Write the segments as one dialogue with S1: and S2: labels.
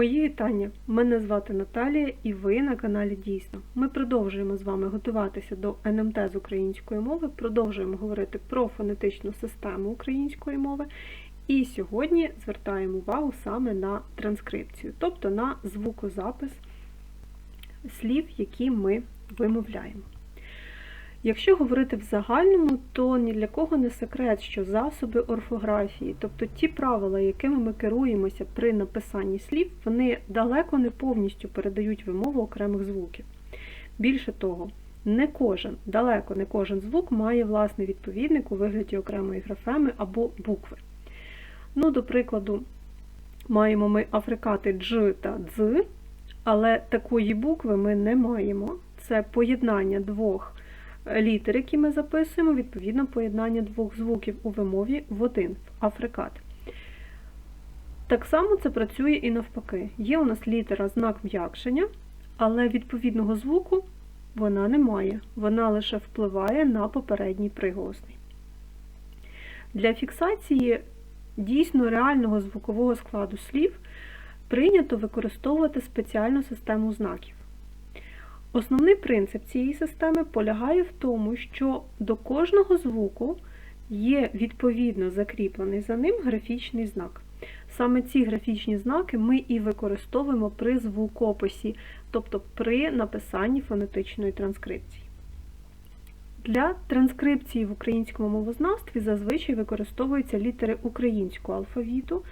S1: Мої вітання! Мене звати Наталія і ви на каналі Дійсно. Ми продовжуємо з вами готуватися до НМТ з української мови, продовжуємо говорити про фонетичну систему української мови. І сьогодні звертаємо увагу саме на транскрипцію, тобто на звукозапис слів, які ми вимовляємо. Якщо говорити в загальному, то ні для кого не секрет, що засоби орфографії, тобто ті правила, якими ми керуємося при написанні слів, вони далеко не повністю передають вимову окремих звуків. Більше того, не кожен, далеко не кожен звук має власний відповідник у вигляді окремої графеми або букви. Ну, до прикладу, маємо ми африкати дж та дз, але такої букви ми не маємо. Це поєднання двох літер, які ми записуємо, відповідно поєднання двох звуків у вимові в один в африкат. Так само це працює і навпаки. Є у нас літера знак м'якшення, але відповідного звуку вона не має. Вона лише впливає на попередній приголосний. Для фіксації дійсно реального звукового складу слів прийнято використовувати спеціальну систему знаків. Основний принцип цієї системи полягає в тому, що до кожного звуку є відповідно закріплений за ним графічний знак. Саме ці графічні знаки ми і використовуємо при звукописі, тобто при написанні фонетичної транскрипції. Для транскрипції в українському мовознавстві зазвичай використовуються літери українського алфавіту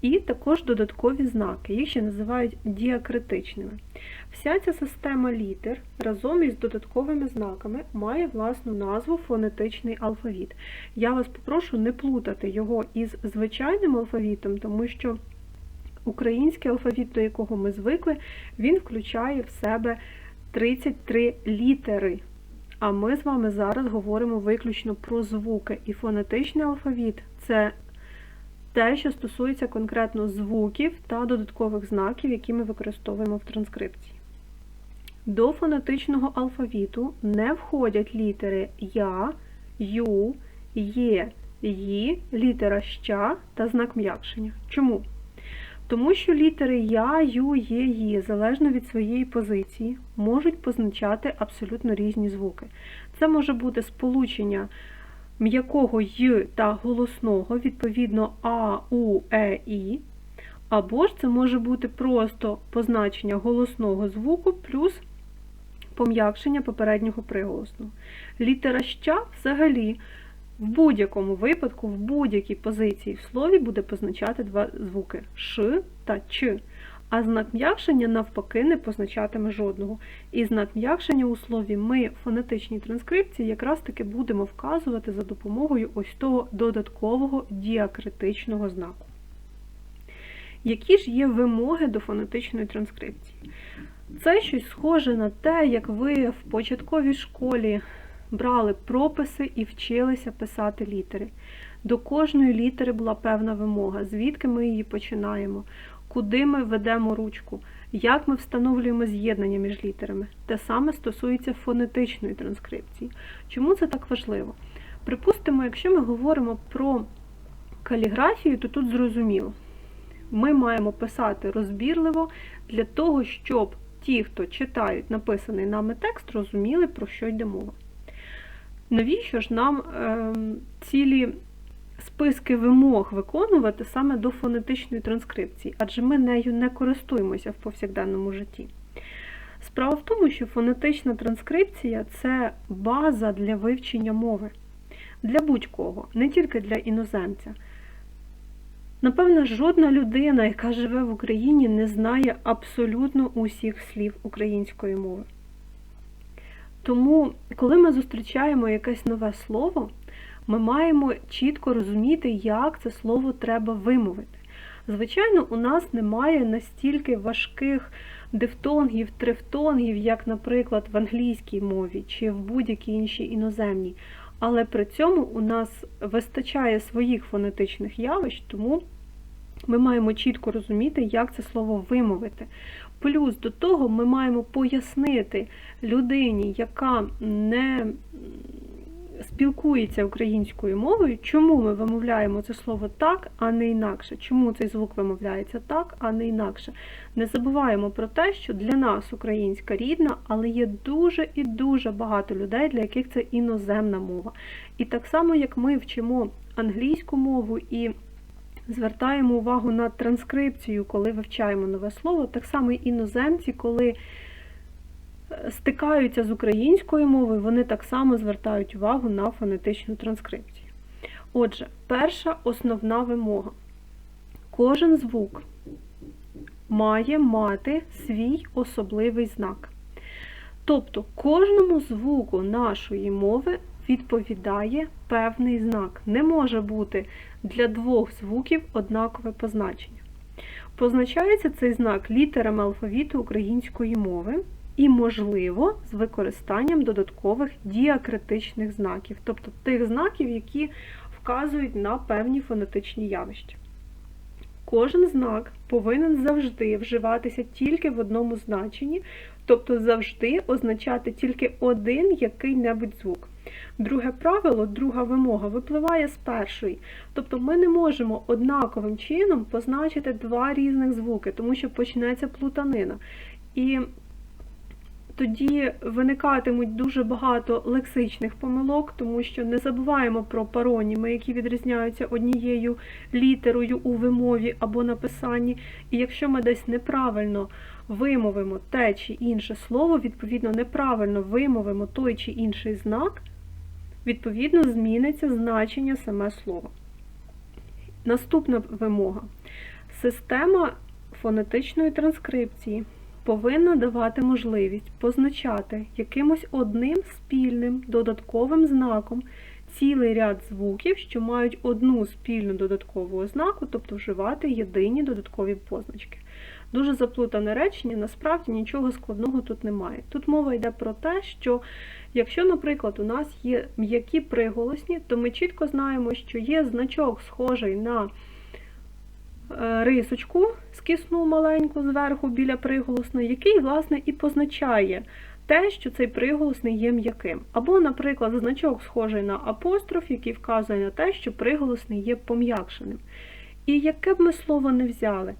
S1: і також додаткові знаки, їх ще називають діакритичними. Вся ця система літер разом із додатковими знаками має власну назву фонетичний алфавіт. Я вас попрошу не плутати його із звичайним алфавітом, тому що український алфавіт, до якого ми звикли, він включає в себе 33 літери. А ми з вами зараз говоримо виключно про звуки. І фонетичний алфавіт це те, що стосується конкретно звуків та додаткових знаків, які ми використовуємо в транскрипції. До фонетичного алфавіту не входять літери Я, Ю, Є, Ї, літера Ща та знак м'якшення. Чому? Тому що літери Я, Ю, Є, Ї, залежно від своєї позиції, можуть позначати абсолютно різні звуки. Це може бути сполучення м'якого й та голосного, відповідно А, У, Е, І. Або ж це може бути просто позначення голосного звуку плюс пом'якшення попереднього приголосного. Літера ща взагалі в будь-якому випадку, в будь-якій позиції в слові буде позначати два звуки Ш та Ч. А знак м'якшення, навпаки, не позначатиме жодного. І знак м'якшення у слові ми в фонетичній транскрипції якраз таки будемо вказувати за допомогою ось того додаткового діакритичного знаку. Які ж є вимоги до фонетичної транскрипції? Це щось схоже на те, як ви в початковій школі брали прописи і вчилися писати літери. До кожної літери була певна вимога, звідки ми її починаємо, куди ми ведемо ручку, як ми встановлюємо з'єднання між літерами. Те саме стосується фонетичної транскрипції. Чому це так важливо? Припустимо, якщо ми говоримо про каліграфію, то тут зрозуміло. Ми маємо писати розбірливо для того, щоб ті, хто читають написаний нами текст, розуміли, про що йде мова. Навіщо ж нам е, цілі списки вимог виконувати саме до фонетичної транскрипції, адже ми нею не користуємося в повсякденному житті. Справа в тому, що фонетична транскрипція це база для вивчення мови. Для будь-кого, не тільки для іноземця. Напевно, жодна людина, яка живе в Україні, не знає абсолютно усіх слів української мови. Тому, коли ми зустрічаємо якесь нове слово, ми маємо чітко розуміти, як це слово треба вимовити. Звичайно, у нас немає настільки важких дифтонгів, трифтонгів, як, наприклад, в англійській мові чи в будь-якій іншій іноземній. Але при цьому у нас вистачає своїх фонетичних явищ, тому ми маємо чітко розуміти, як це слово вимовити. Плюс до того ми маємо пояснити людині, яка не спілкується українською мовою, чому ми вимовляємо це слово так, а не інакше? Чому цей звук вимовляється так, а не інакше? Не забуваємо про те, що для нас українська рідна, але є дуже і дуже багато людей, для яких це іноземна мова. І так само, як ми вчимо англійську мову і звертаємо увагу на транскрипцію, коли вивчаємо нове слово, так само і іноземці, коли стикаються з українською мовою, вони так само звертають увагу на фонетичну транскрипцію. Отже, перша основна вимога. Кожен звук має мати свій особливий знак. Тобто кожному звуку нашої мови відповідає певний знак. Не може бути для двох звуків однакове позначення. Позначається цей знак літерами алфавіту української мови і, можливо, з використанням додаткових діакритичних знаків, тобто тих знаків, які вказують на певні фонетичні явища. Кожен знак повинен завжди вживатися тільки в одному значенні, тобто завжди означати тільки один який-небудь звук. Друге правило, друга вимога випливає з першої. Тобто ми не можемо однаковим чином позначити два різних звуки, тому що почнеться плутанина. І тоді виникатимуть дуже багато лексичних помилок, тому що не забуваємо про пароніми, які відрізняються однією літерою у вимові або написанні. І якщо ми десь неправильно вимовимо те чи інше слово, відповідно, неправильно вимовимо той чи інший знак, відповідно, зміниться значення саме слова. Наступна вимога. Система фонетичної транскрипції повинна давати можливість позначати якимось одним спільним додатковим знаком цілий ряд звуків, що мають одну спільну додаткову ознаку, тобто вживати єдині додаткові позначки. Дуже заплутане речення, насправді нічого складного тут немає. Тут мова йде про те, що якщо, наприклад, у нас є м'які приголосні, то ми чітко знаємо, що є значок, схожий на рисочку скисну маленьку зверху біля приголосної, який, власне, і позначає те, що цей приголосний є м'яким. Або, наприклад, значок схожий на апостроф, який вказує на те, що приголосний є пом'якшеним. І яке б ми слово не взяли,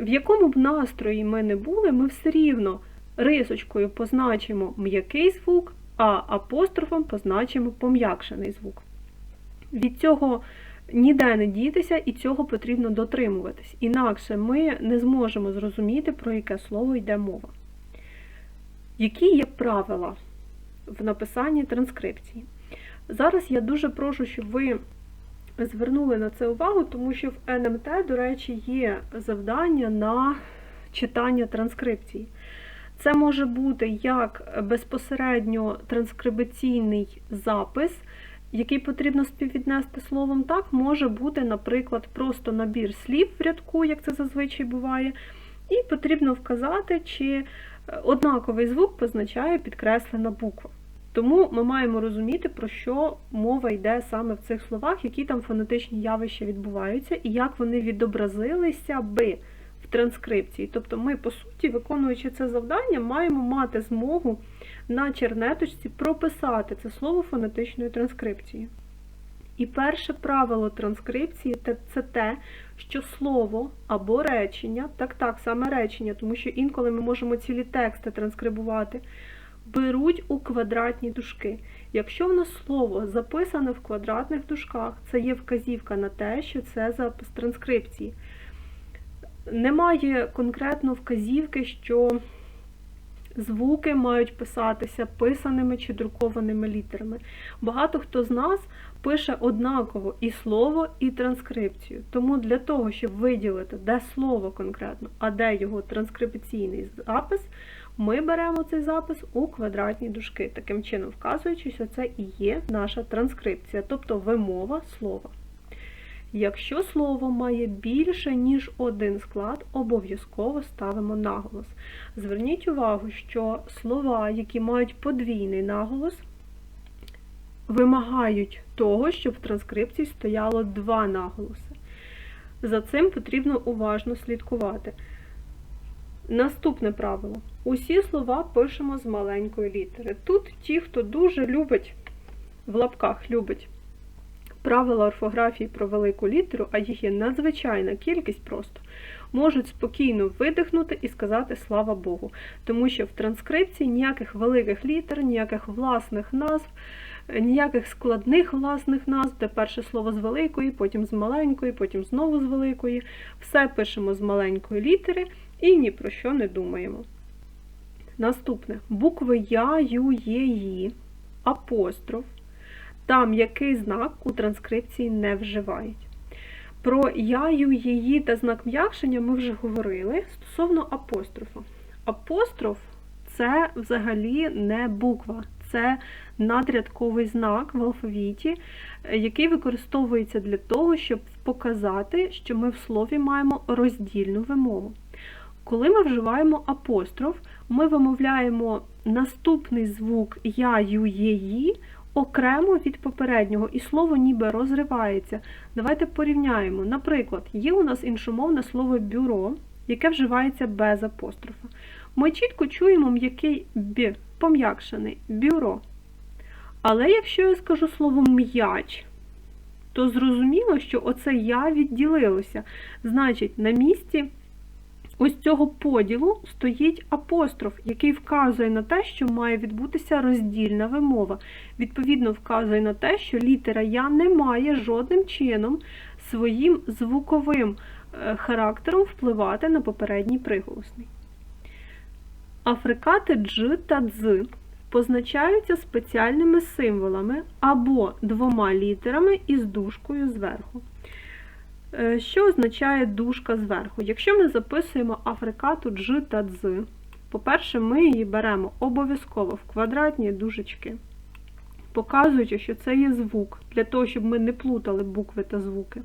S1: в якому б настрої ми не були, ми все рівно рисочкою позначимо м'який звук, а апострофом позначимо пом'якшений звук. Від цього ніде не дітися, і цього потрібно дотримуватись. Інакше ми не зможемо зрозуміти, про яке слово йде мова. Які є правила в написанні транскрипції? Зараз я дуже прошу, щоб ви звернули на це увагу, тому що в НМТ, до речі, є завдання на читання транскрипції. Це може бути як безпосередньо транскрибаційний запис, який потрібно співвіднести словом, так може бути, наприклад, просто набір слів в рядку, як це зазвичай буває, і потрібно вказати, чи однаковий звук позначає підкреслена буква. Тому ми маємо розуміти, про що мова йде саме в цих словах, які там фонетичні явища відбуваються, і як вони відобразилися би в транскрипції. Тобто ми, по суті, виконуючи це завдання, маємо мати змогу на чернеточці прописати це слово фонетичною транскрипцією. І перше правило транскрипції це те, що слово або речення, так так, саме речення, тому що інколи ми можемо цілі тексти транскрибувати, беруть у квадратні дужки. Якщо в нас слово записане в квадратних дужках, це є вказівка на те, що це запис транскрипції. Немає конкретно вказівки, що звуки мають писатися писаними чи друкованими літерами. Багато хто з нас пише однаково і слово, і транскрипцію. Тому для того, щоб виділити, де слово конкретно, а де його транскрипційний запис, ми беремо цей запис у квадратні дужки, таким чином вказуючи, що це і є наша транскрипція, тобто вимова слова. Якщо слово має більше, ніж один склад, обов'язково ставимо наголос. Зверніть увагу, що слова, які мають подвійний наголос, вимагають того, щоб в транскрипції стояло два наголоси. За цим потрібно уважно слідкувати. Наступне правило. Усі слова пишемо з маленької літери. Тут ті, хто дуже любить в лапках любить правила орфографії про велику літеру, а їх є надзвичайна кількість просто, можуть спокійно видихнути і сказати слава Богу. Тому що в транскрипції ніяких великих літер, ніяких власних назв, ніяких складних власних назв, де перше слово з великої, потім з маленької, потім знову з великої. Все пишемо з маленької літери і ні про що не думаємо. Наступне букви Я, Ю, Є, Ї, апостроф. Там який знак у транскрипції не вживають. Про яю, її та знак м'якшення ми вже говорили стосовно апострофа. Апостроф це взагалі не буква, це надрядковий знак в алфавіті, який використовується для того, щоб показати, що ми в слові маємо роздільну вимову. Коли ми вживаємо апостроф, ми вимовляємо наступний звук я, ю, є, ї окремо від попереднього, і слово ніби розривається. Давайте порівняємо. Наприклад, є у нас іншомовне слово бюро, яке вживається без апострофа. Ми чітко чуємо м'який б, пом'якшений бюро. Але якщо я скажу слово м'яч, то зрозуміло, що оце я відділилося. Значить, на місці ось цього поділу стоїть апостроф, який вказує на те, що має відбутися роздільна вимова. Відповідно, вказує на те, що літера Я не має жодним чином своїм звуковим е, характером впливати на попередній приголосний. Африкати дж та дз позначаються спеціальними символами або двома літерами із дужкою зверху. Е, що означає дужка зверху? Якщо ми записуємо африкату дж та дз, по-перше, ми її беремо обов'язково в квадратні дужечки, показуючи, що це є звук, для того, щоб ми не плутали букви та звуки.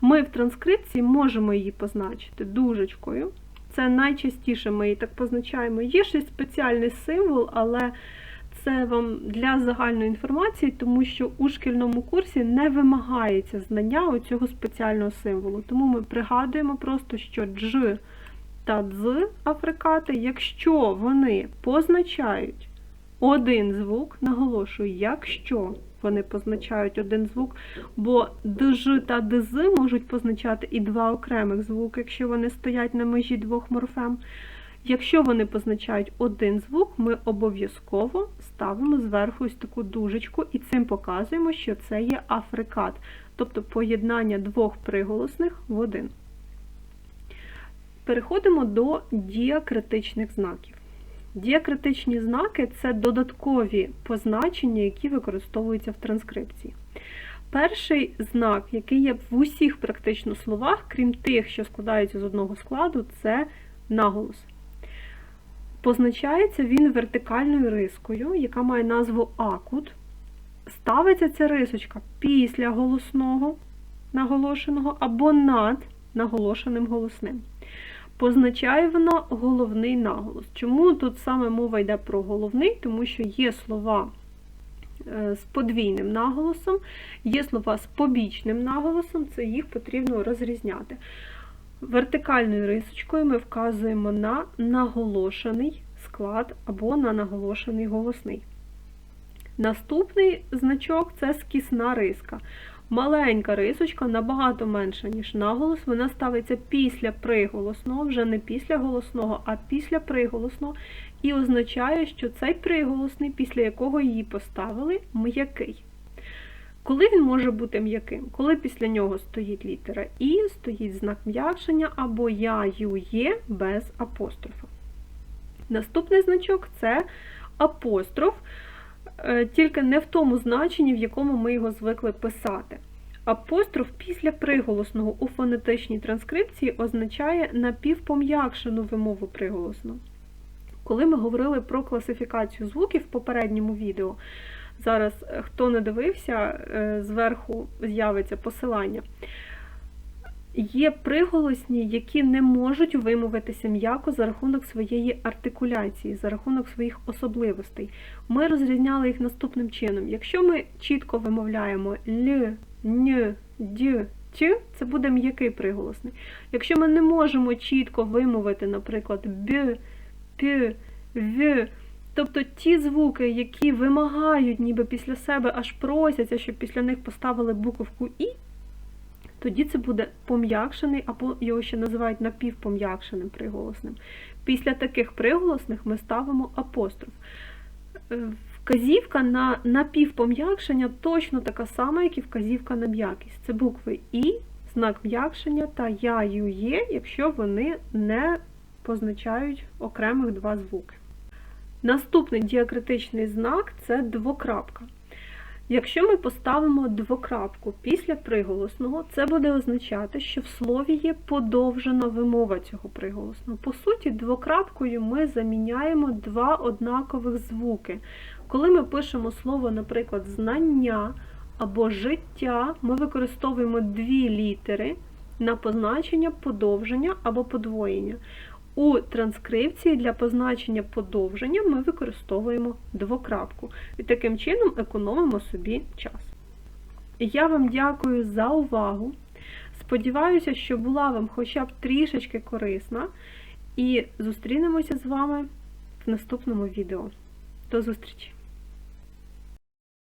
S1: Ми в транскрипції можемо її позначити дужечкою. Це найчастіше ми її так позначаємо. Є ще спеціальний символ, але це вам для загальної інформації, тому що у шкільному курсі не вимагається знання цього спеціального символу. Тому ми пригадуємо просто, що дж та дз африкати, якщо вони позначають один звук, наголошую, якщо вони позначають один звук, бо дж та дз можуть позначати і два окремих звуки, якщо вони стоять на межі двох морфем. Якщо вони позначають один звук, ми обов'язково ставимо зверху ось таку дужечку і цим показуємо, що це є африкат, тобто поєднання двох приголосних в один. Переходимо до діакритичних знаків. Діакритичні знаки це додаткові позначення, які використовуються в транскрипції. Перший знак, який є в усіх практично словах, крім тих, що складаються з одного складу, це наголос. Позначається він вертикальною рискою, яка має назву акут. Ставиться ця рисочка після голосного наголошеного або над наголошеним голосним. Позначає вона головний наголос. Чому тут саме мова йде про головний? Тому що є слова е, з подвійним наголосом, є слова з побічним наголосом, це їх потрібно розрізняти. Вертикальною рисочкою ми вказуємо на наголошений склад або на наголошений голосний. Наступний значок це скісна риска. Маленька рисочка набагато менша, ніж наголос, вона ставиться після приголосного, вже не після голосного, а після приголосного, і означає, що цей приголосний, після якого її поставили, м'який. Коли він може бути м'яким? Коли після нього стоїть літера І, стоїть знак м'якшення або я, ю, є без апострофа. Наступний значок це апостроф, е, тільки не в тому значенні, в якому ми його звикли писати. Апостроф після приголосного у фонетичній транскрипції означає напівпом'якшену вимову приголосну. Коли ми говорили про класифікацію звуків в попередньому відео, зараз е, хто не дивився, е, зверху з'явиться посилання. Є приголосні, які не можуть вимовитися м'яко за рахунок своєї артикуляції, за рахунок своїх особливостей. Ми розрізняли їх наступним чином. Якщо ми чітко вимовляємо л, н, д, т, це буде м'який приголосний. Якщо ми не можемо чітко вимовити, наприклад, б, п, в, Тобто ті звуки, які вимагають ніби після себе, аж просяться, щоб після них поставили буковку І, тоді це буде пом'якшений, або його ще називають напівпом'якшеним приголосним. Після таких приголосних ми ставимо апостроф. Е, Вказівка на напівпом'якшення точно така сама, як і вказівка на м'якість. Це букви І, знак м'якшення та я, ю, є, якщо вони не позначають окремих два звуки. Наступний діакритичний знак це двокрапка. Якщо ми поставимо двокрапку після приголосного, це буде означати, що в слові є подовжена вимова цього приголосного. По суті, двокрапкою ми заміняємо два однакових звуки. Коли ми пишемо слово, наприклад, знання або життя, ми використовуємо дві літери на позначення подовження або подвоєння. У транскрипції для позначення подовження ми використовуємо двокрапку і таким чином економимо собі час. Я вам дякую за увагу. Сподіваюся, що була вам хоча б трішечки корисна, і зустрінемося з вами в наступному відео. До зустрічі!